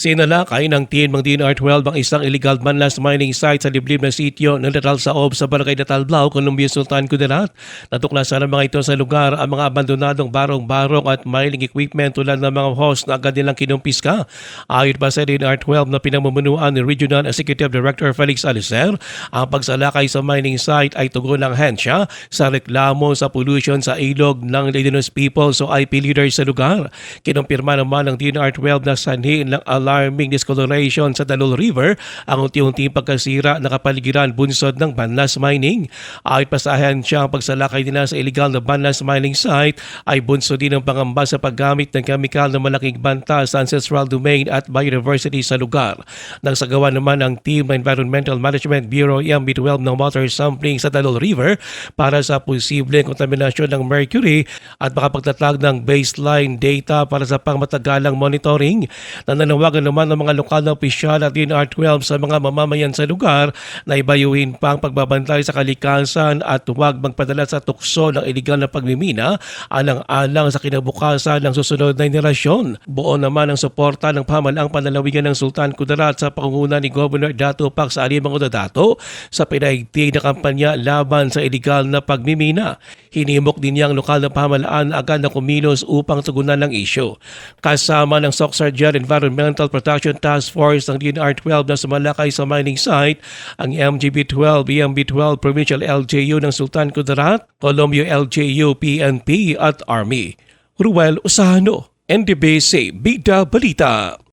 Sinalakay ng Team ng DNR-12 ang isang illegal manlas mining site sa liblib na sityo ng Natal Saob sa Barangay Natalblao, Columbia Sultan Kudarat. Natuklasan ng mga ito sa lugar ang mga abandonadong barong-barong at mining equipment tulad ng mga host na agad nilang kinumpiska. Ayon pa sa DNR-12 na pinamumunuan ni Regional Executive Director Felix Alicer, ang pagsalakay sa mining site ay tugon ng hensya sa reklamo sa pollution sa ilog ng Indigenous Peoples o IP leaders sa lugar. Kinumpirma naman ng DNR-12 na sanhi ng alarming discoloration sa Dalol River ang unti-unting pagkasira ng kapaligiran bunsod ng Banlas Mining. Ayon pa sa ahensya, ang pagsalakay nila sa illegal na Banlas Mining site ay bunsod din ng pangamba sa paggamit ng kemikal na malaking banta sa ancestral domain at biodiversity sa lugar. Nagsagawa naman ang Team ng Environmental Management Bureau MB12 ng water sampling sa Dalol River para sa posibleng kontaminasyon ng mercury at makapagtatag ng baseline data para sa pangmatagalang monitoring. Nananawagan naman ng mga lokal na opisyal at DNR-12 sa mga mamamayan sa lugar na ibayuhin pa ang pagbabantay sa kalikasan at huwag magpadala sa tukso ng iligal na pagmimina alang-alang sa kinabukasan ng susunod na henerasyon. Buo naman ang suporta ng pamalaang panlalawigan ng Sultan Kudarat sa pangunguna ni Governor Dato sa Alimang Udadato sa pinaigting na kampanya laban sa iligal na pagmimina. Hinimok din niyang lokal na pamalaan agad na kumilos upang tugunan ng isyo. Kasama ng Soxarjan Environmental Protection Task Force ng DNR-12 na sumalakay sa mining site, ang MGB-12, BMB-12 Provincial LJU ng Sultan Kudarat, Colombia LJU, PNP at Army. Ruel Usano, NDBC, Bida Balita.